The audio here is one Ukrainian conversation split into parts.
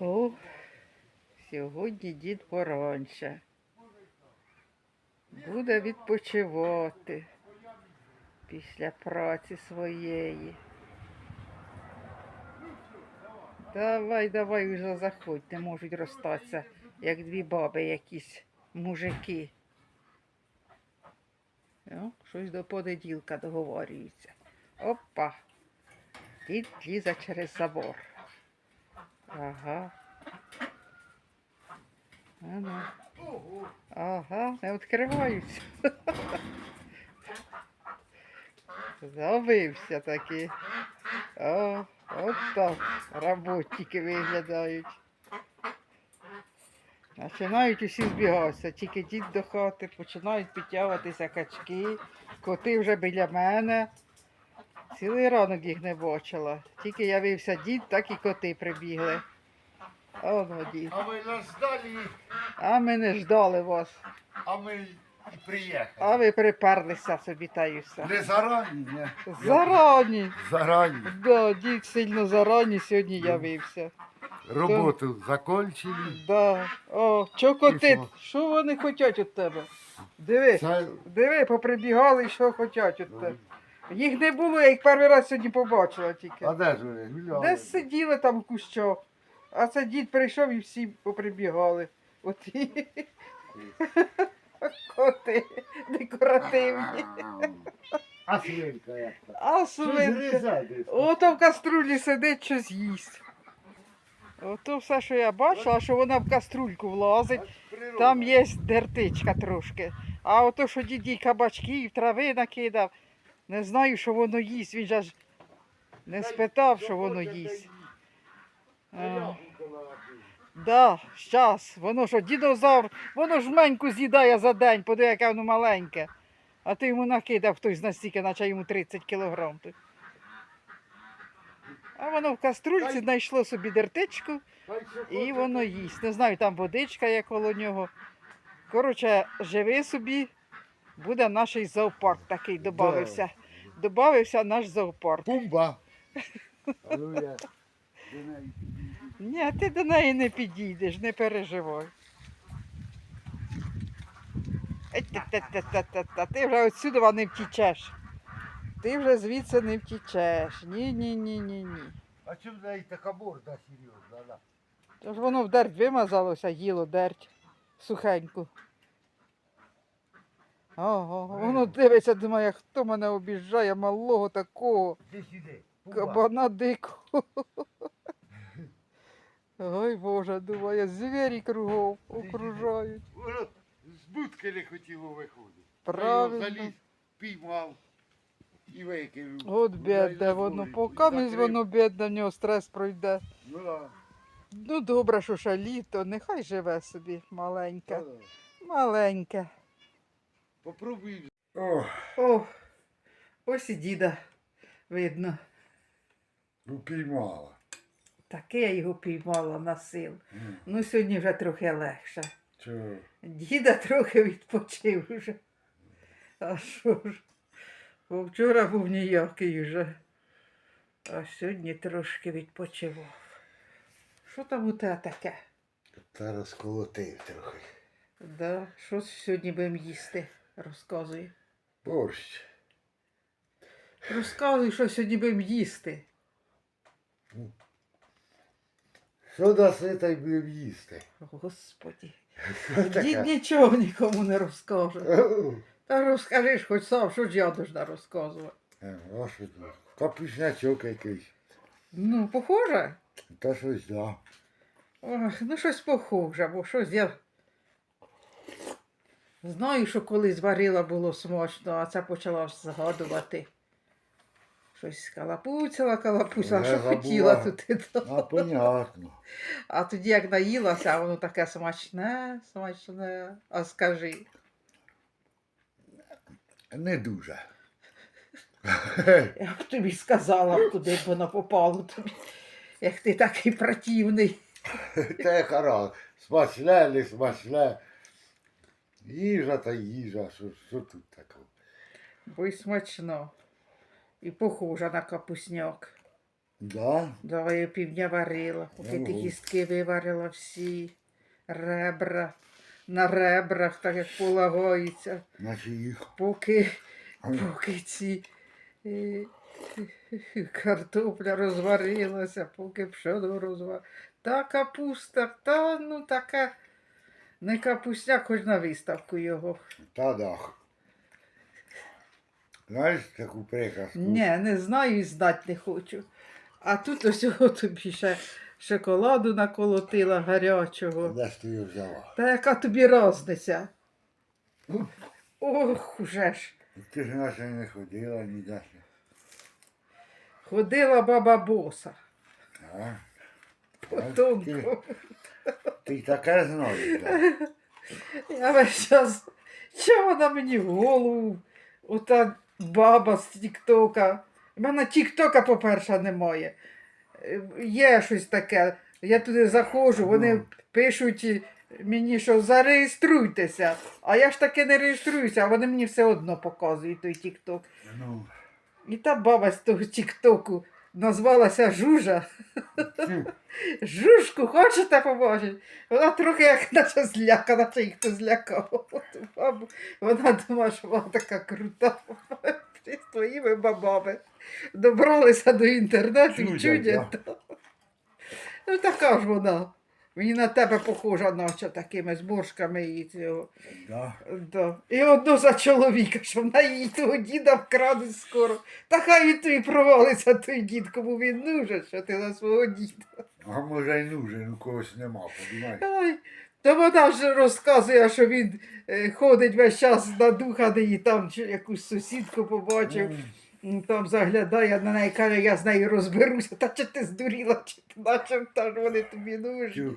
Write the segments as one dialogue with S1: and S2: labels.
S1: О, сьогодні дід поранше. Буде відпочивати після праці своєї. Давай, давай вже заходь, не можуть розстатися, як дві баби якісь мужики. О, щось до понеділка договорюються. Опа. Дід лізе через забор. Ага. Ано. Ага, не відкриваються. Забився таки. О, от так роботники виглядають. Починають усі збігатися, тільки дід до хати, починають підтягуватися качки, коти вже біля мене. Цілий ранок їх не бачила. Тільки явився дід, так і коти прибігли. Оно дід.
S2: А ви нас ждали,
S1: А ми не ждали вас.
S2: а ми і приїхали.
S1: А ви приперлися собі та й.
S2: Не зарані, не.
S1: Зарані.
S2: Зарані.
S1: Да, дід сильно зарані сьогодні явився.
S2: Роботу закончили.
S1: Да. О, чо коти?
S2: що?
S1: Що вони хочуть від тебе? Диви,
S2: Це...
S1: диви, поприбігали, що хочуть від тебе. Їх не було, я їх перший раз сьогодні побачила тільки.
S2: А де ж вони? Гуляли.
S1: Десь сиділи там в кущах. А це дід прийшов і всі поприбігали. От і... Коти декоративні.
S2: А свинка як так?
S1: А свинка. Ото в каструлі сидить, щось їсть. Ото все, що я бачила, що вона в каструльку влазить. Там є дертичка трошки. А ото, що дідій кабачків, трави накидав, не знаю, що воно їсть. Він же ж не спитав, що воно їсть. А. Да, щас. Воно що, дінозавр, воно ж меньку з'їдає за день, поди, яке воно маленьке. А ти йому накидав хтось настільки, наче йому 30 кілограм. А воно в каструльці знайшло собі дертичку і воно їсть. Не знаю, там водичка є коло нього. Коротше, живи собі, буде наш зоопарк такий додався. Добавився наш зоопарк.
S2: Пумба. До неї.
S1: Ні, ти до неї не підійдеш, не переживай. Ти вже отсюди не втічеш. Ти вже звідси не втічеш. Ні, ні, ні, ні, ні.
S2: А чому в неї така морда серйозна? да?
S1: Тож воно в дерть вимазалося, їло дерть сухеньку. Ого, воно дивиться, думає, хто мене обіжає, малого такого.
S2: Сюди.
S1: Кабана дикого. Ой Боже, думає, звірі кругом окружають.
S2: Воно з будки не хотіло виходити.
S1: Правильно.
S2: Його заліз, піймав і викинув.
S1: От бідне воно, ми воно бідне, в нього стрес пройде.
S2: Ну да.
S1: Ну добре, що ще літо, нехай живе собі маленьке.
S2: да.
S1: Маленьке.
S2: Попробуй. О,
S1: О, ось і діда видно.
S2: упіймала.
S1: Таке я його піймала на сил.
S2: М,
S1: Ну, сьогодні вже трохи легше.
S2: Чого?
S1: Діда трохи відпочив вже. А що ж? Бо вчора був ніякий вже. А сьогодні трошки відпочивав. Що там у тебе таке?
S2: Та розколотив трохи.
S1: Да, що сьогодні будемо їсти? Розказуй.
S2: Борщ.
S1: Розказуй, що сьогодні будемо їсти.
S2: Що даси, та й будемо їсти.
S1: Господі. Дід нічого нікому не розкаже. Та розкажи ж хоч сам, що ж я должна розказувати.
S2: е? Капуснячок якийсь.
S1: Ну, похоже?
S2: Та щось да.
S1: Ох, ну щось похоже, бо щось я знаю, що колись варила було смачно, а це почала згадувати. Щось калапуцяла, калапуцяла, що
S2: забула.
S1: хотіла тут. і то.
S2: А понятно.
S1: А тоді як наїлася, воно таке смачне, смачне. А скажи,
S2: Не дуже.
S1: я б тобі сказала, куди б воно попало тобі, як ти такий противний.
S2: Те хара. Смачне, не смачне. Їжа та їжа. Що, що тут такого?
S1: Бо й смачно. І похожа на капусняк.
S2: Да?
S1: Да, я півдня варила, поки ті
S2: Ого.
S1: кістки виварила всі, ребра, на ребрах, так як полагається,
S2: Наче їх.
S1: поки, поки ці е, картопля розварилася, поки пшоно розварилася. Та капуста, та ну така, не капустяк, хоч на виставку його.
S2: Та дах. Знаєш таку приказку?
S1: Ні, не знаю і знати не хочу. А тут ось його тобі ще шоколаду наколотила гарячого.
S2: Де ж ти її взяла?
S1: Та яка тобі розниця? Ох, уже ж.
S2: Ти ж наче не ходила ніде.
S1: Ходила баба боса.
S2: А?
S1: Потомку.
S2: Ти таке знаєш. да?
S1: Я весь час. Чого вона мені в голову? Ота баба з Тіктока. У мене Тіктока, по-перше, немає. Є щось таке. Я туди заходжу, вони пишуть мені, що зареєструйтеся. А я ж таки не реєструюся, а вони мені все одно показують той Тікток.
S2: Ну,
S1: І та баба з того Тіктоку назвалася Жужа. Жужку, хочете побачити? Вона трохи як наче злякана, чи їх хто злякав. Вона думає, що вона така крута. З твоїми бабами. Добралися до інтернету і
S2: чудять.
S1: Ну така ж вона. Мені на тебе похожа, наче такими зборшками і цього.
S2: да.
S1: Да. І одну за чоловіка, що вона її того діда вкрадуть скоро. Та хай він тобі провалиться той дід, кому він нужен, що ти за свого діда.
S2: А може й нужен, у когось нема, подумай.
S1: Ай, то вона ж розказує, що він е, ходить весь час надуханий і там чи якусь сусідку побачив, м, там заглядає на неї, каже, я з нею розберуся. Та чи ти здуріла, чи ти наче та ж вони тобі нужні.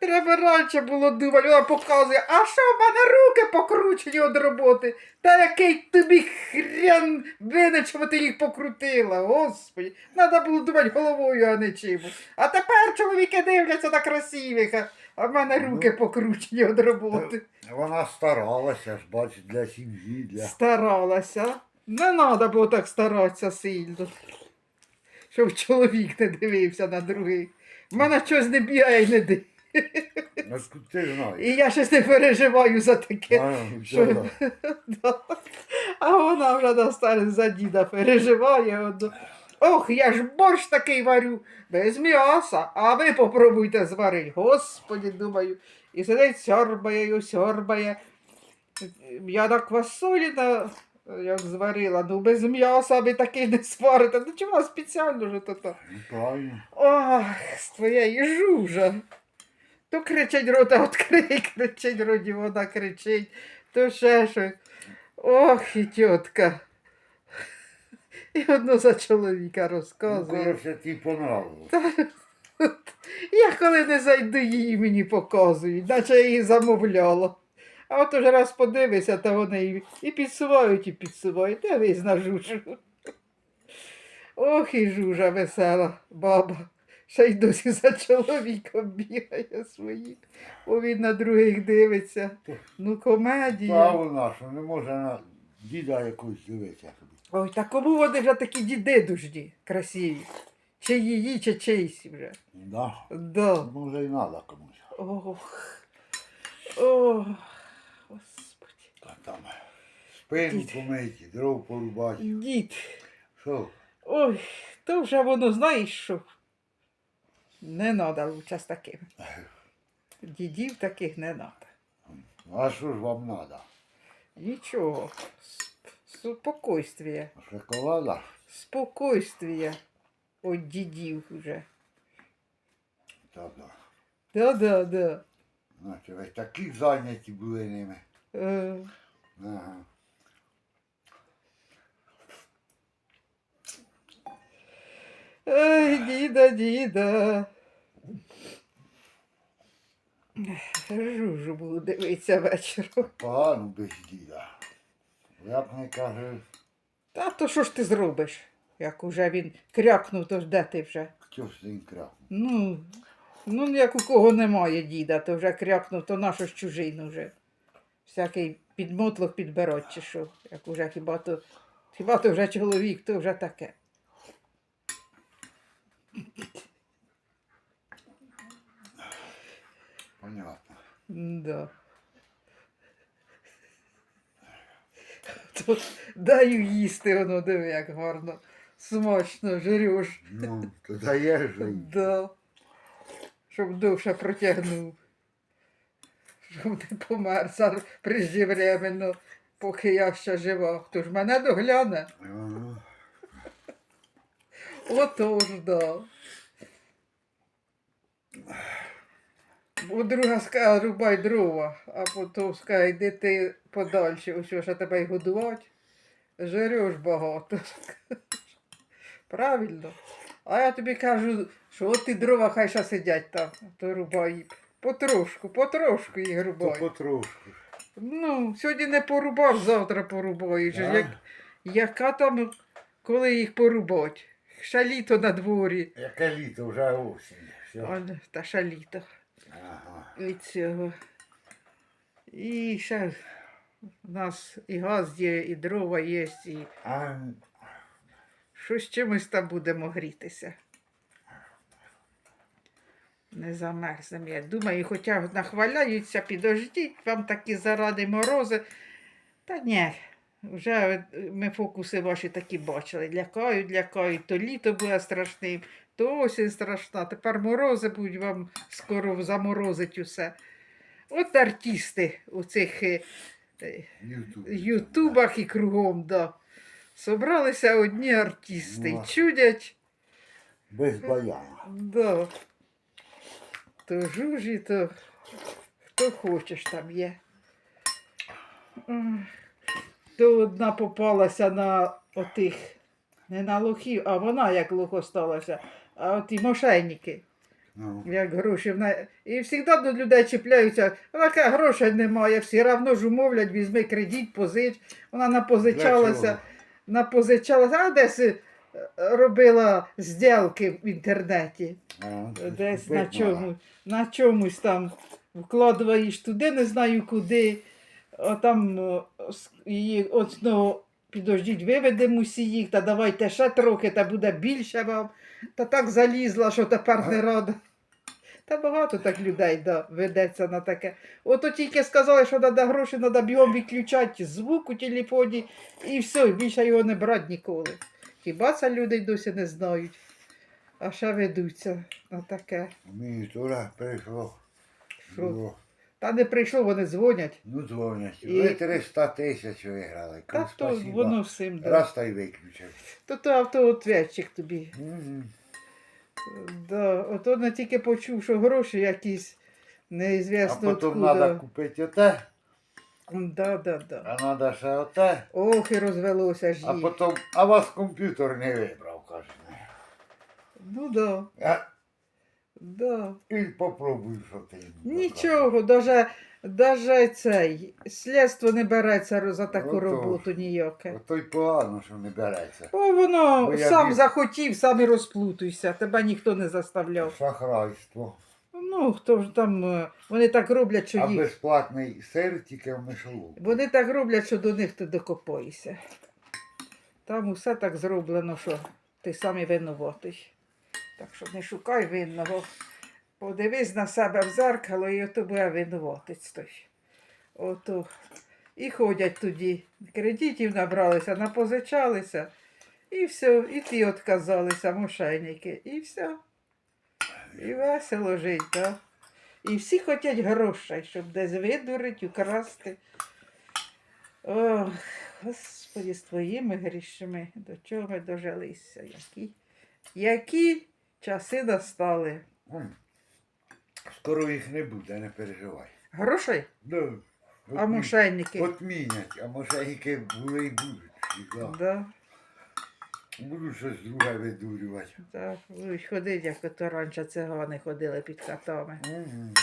S1: Треба раніше було думати, вона показує, а що в мене руки покручені від роботи? Та який тобі хрен винен, що ти їх покрутила, господи. Треба було думати головою, а не чим. А тепер чоловіки дивляться на красивих, а- в мене руки покручені від роботи.
S2: Вона старалася ж, бачиш, для сім'ї, для.
S1: Старалася. Не треба було так старатися сильно. Щоб чоловік не дивився на других. В мене щось не бігає і не дивиться.
S2: Ну.
S1: І я щось не переживаю за таке.
S2: А,
S1: що-
S2: да.
S1: Да. А вона вже на за діда переживає. одно. Ох, я ж борщ такий варю, без м'яса, а ви попробуйте зварити. Господі, думаю. І сидить сьорбає, сьорбає. Я на квасолі на, як зварила, ну без м'яса ви такий не сварите. Ну чого спеціально ж то то.
S2: Ну, Правильно.
S1: Ох, з твоєї жужа. То кричить рота відкрий, кричить роді, вона кричить, то ще щось. Ох, і тітка. І одно за чоловіка
S2: Ну,
S1: розказує.
S2: коротше, ти понравилось.
S1: Я коли не зайду, її мені показують, наче я її замовляла. А от уже раз подивися, то вони і, і підсувають, і підсувають. Дивись на жужу. Ох, і жужа весела, баба. Ще й досі за чоловіком бігає своїм. Бо він на других дивиться. Ну,
S2: Та
S1: комедія.
S2: вона, що не може на діда якусь дивитися.
S1: Ой, та кому вони вже такі діди дужді, красиві? Чи її, чи чийсь вже.
S2: Да.
S1: Да.
S2: Може й треба комусь.
S1: Ох. Ох.
S2: Там спину
S1: Дід.
S2: помиті, дров порубати.
S1: Дід.
S2: Що?
S1: Ой, то вже воно знаєш що. Не треба лучше з таким. Дідів таких не треба.
S2: А що ж вам треба?
S1: Нічого. Сп- Спокойствие.
S2: Шоколада?
S1: Спокойствие. От дідів вже.
S2: Та да.
S1: Да-да, да.
S2: Значить, ви такі зайняті були ними.
S1: Е,
S2: Ага.
S1: Ой, діда, діда. Жужу буду дивитися вечором.
S2: Погано без діда. Як не каже,
S1: Та то що ж ти зробиш? Як уже він крякнув, то ж де ти вже?
S2: хто ж він крав.
S1: Ну, ну як у кого немає діда, то вже крякнув, то нащо ж чужий вже. Всякий підмотлок підберуть чи що. Як уже хіба то, хіба то вже чоловік, то вже таке.
S2: Понятно.
S1: Да. То даю їсти, воно диви, як гарно. Смачно, жреш.
S2: Ну, то даєш же.
S1: Да. Щоб довше протягнув. Не помер сам преждевременно, поки я ще жива. Хто ж мене догляне? Отож, да. Бо друга скаже, рубай дрова, а потім скаже, йди ти подальше, ось що тебе й годувати. Жиреш багато. Правильно. А я тобі кажу, що от ті дрова хай ще сидять там, то рубай. Потрошку, потрошку їх
S2: То потрошку.
S1: Ну, сьогодні не порубав, завтра порубаєш.
S2: Да?
S1: Як, яка там, коли їх порубать? Ще літо на дворі.
S2: Яке літо, вже осінь. Все.
S1: А, та ще літо
S2: Ага.
S1: від цього. І ще у нас і газ є, і дрова є, і
S2: А
S1: щось чимось там будемо грітися. Не замерзнемо, я думаю, хоча нахваляються, підождіть, вам такі заради морози. Та ні, вже ми фокуси ваші такі бачили. Лякають, лякають, то літо буде страшним, то осінь страшна, тепер морози будуть вам скоро заморозить усе. От артисти у цих е, е,
S2: Ютуб.
S1: ютубах і кругом, да. Собралися одні артисти чудять.
S2: Без баяна.
S1: Да. То жужі, то хто хочеш там є. То одна попалася на отих, не на лохів, а вона як лох осталася, а оті мошенники,
S2: Ну.
S1: як гроші. вона- І завжди до людей чіпляються, вона каже, грошей немає, всі равно ж умовлять, візьми кредит, позич. Вона напозичалася напозичалася, а десь робила зділки в інтернеті.
S2: А,
S1: Десь на чому, на чомусь там вкладаєш туди, не знаю куди. А там о, її от ну, підождіть, виведемо усі їх, та давайте ще трохи, та буде більше вам. Та так залізла, що тепер не рада. Та багато так людей да, ведеться на таке. Ото тільки сказали, що треба гроші, треба бігом виключати звук у телефоні і все, більше його не брати ніколи. Хіба це люди й досі не знають, а ще ведуться на таке.
S2: Мені тура прийшло.
S1: Що?
S2: Було.
S1: Та не прийшло, вони дзвонять.
S2: Ну, дзвонять.
S1: І-
S2: Ви 300 тисяч виграли.
S1: Та
S2: Кажу,
S1: то
S2: спасибо.
S1: воно всім да.
S2: Раз та й виключив.
S1: То то автоответчик тобі.
S2: Мгм.
S1: Да. Ото не тільки почув, що гроші якісь
S2: А потім
S1: откуда.
S2: треба купити оте,
S1: Да, да, да.
S2: а треба ще оте.
S1: Ох, і розвелося ж
S2: А
S1: їх.
S2: потім, а вас комп'ютер не вибрав, каже.
S1: Ну да,
S2: А,
S1: да.
S2: і попробуй, що ти йому.
S1: Нічого, даже, даже цей слідство не береться за таку
S2: ж.
S1: роботу ніяке.
S2: Ото й погано, що не береться.
S1: О, воно
S2: Бо я
S1: сам
S2: бі-
S1: захотів, сам і розплутуйся, тебе ніхто не заставляв.
S2: Шахрайство.
S1: Ну, хто ж там, е, вони так роблять, що
S2: А
S1: їх.
S2: безплатний сир тільки в мишоловку.
S1: Вони так роблять, що до них ти докопаєшся. Там усе так зроблено, що ти сам і винуватий. Так що не шукай винного. Подивись на себе в зеркало і ото буде винуватець той. Ото. І ходять тоді. Кредитів набралися, напозичалися. І все, і ті відказалися, мошенники. І все. І весело жить, так? І всі хочуть грошей, щоб десь видурить, украсти. Ох, Господи, з твоїми грішми, до чого ми дожилися? Які, які часи настали?
S2: Скоро їх не буде, не переживай.
S1: Грошей?
S2: Да.
S1: А мошенники?
S2: Отмінять, а мошенники були і будуть. Да.
S1: Да,
S2: Буду щось друге видурювати.
S1: да. Будуть ходити, як ото раніше цигани ходили під хатами.
S2: Мгм.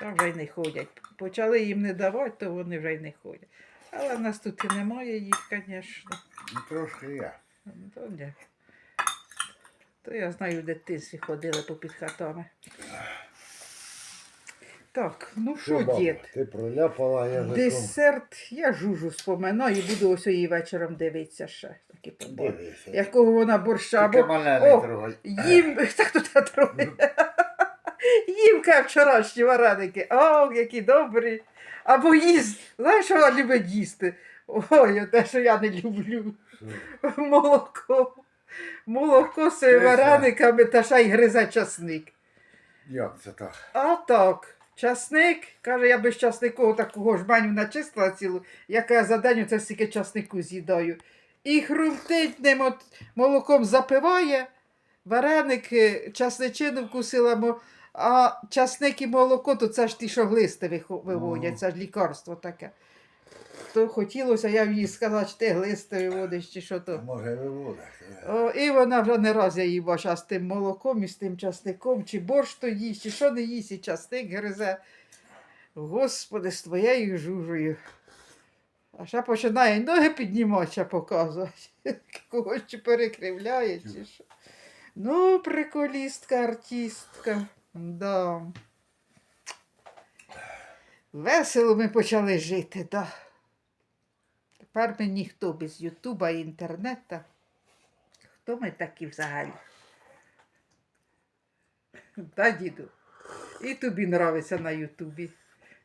S1: Там вже й не ходять. Почали їм не давати, то вони вже й не ходять. Але в нас тут і немає їх, звісно.
S2: Ну, трошки я.
S1: То, ні. то я знаю, в дитинстві ходили по під хатами. Так, ну
S2: Що, баба,
S1: дід?
S2: Ти проляпала язиком.
S1: Десерт, я жужу споминаю і буду ось її вечором дивитися ще. Побачу.
S2: Дивися.
S1: Якого вона борща
S2: Тільки
S1: або
S2: мене не
S1: О,
S2: трогай.
S1: їм так тут трохи. Їм ка вчорашні вареники. О, які добрі. Або їсть. Знаєш, що вона любить їсти? Ой, те, що я не люблю. Молоко. Молоко з
S2: Чесно?
S1: варениками та ще й гризе часник.
S2: Як це так?
S1: А так, часник, каже, я без часнику такого жменю начистила цілу, яка я за день оце стільки часнику з'їдаю. І хрумтить ним от молоком запиває, вареники, часничину вкусила, а часник і молоко, то це ж ті, що глисти виводять, це ж лікарство таке. То хотілося, я їй сказала, чи ти глисти виводиш, чи що то.
S2: Може виводити.
S1: О, і вона вже не раз я її бачила з тим молоком і з тим часником, чи борщ то їсть, чи що не їсть, і часник гризе. Господи, з твоєю жужею. А ще починає ноги піднімати, ще показувати. Когось чи перекривляє, чи що. Ну, приколістка, артистка. Да. Весело ми почали жити, да. Тепер ми ніхто без Ютуба і інтернету. Хто ми такі взагалі? Та, діду. І тобі нравиться на Ютубі.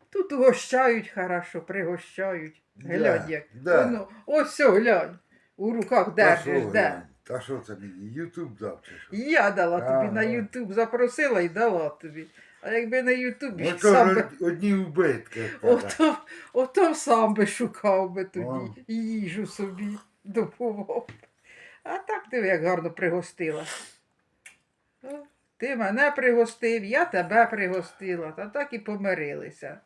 S1: Тут угощають хорошо, пригощають. Глянь, як.
S2: Де?
S1: Воно, ось все, глянь. У руках держиш, де.
S2: Та що це мені? Ютуб дав чи що?
S1: Я дала тобі на Ютуб, запросила і дала тобі. А якби на Ютубі
S2: Ото
S1: сам би,
S2: одні вбитки.
S1: ото, ото сам би шукав би
S2: О.
S1: тоді їжу собі допомог. А так ти як гарно пригостила. О, Ти мене пригостив, я тебе пригостила, та так і помирилися.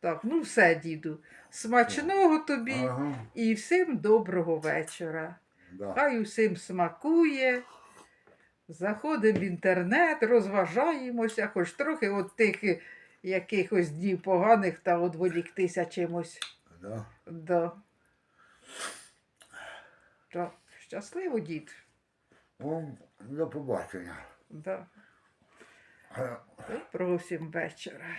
S1: Так, ну все, діду. Смачного тобі
S2: Ага,
S1: і всім доброго вечора.
S2: да.
S1: Хай усім смакує. Заходимо в інтернет, розважаємося, хоч трохи от тих е, якихось днів поганих та одволіктися чимось.
S2: Да.
S1: Да. Да. щасливо, дід.
S2: О, до побачення.
S1: Да.
S2: Е,
S1: Доброго всім вечора.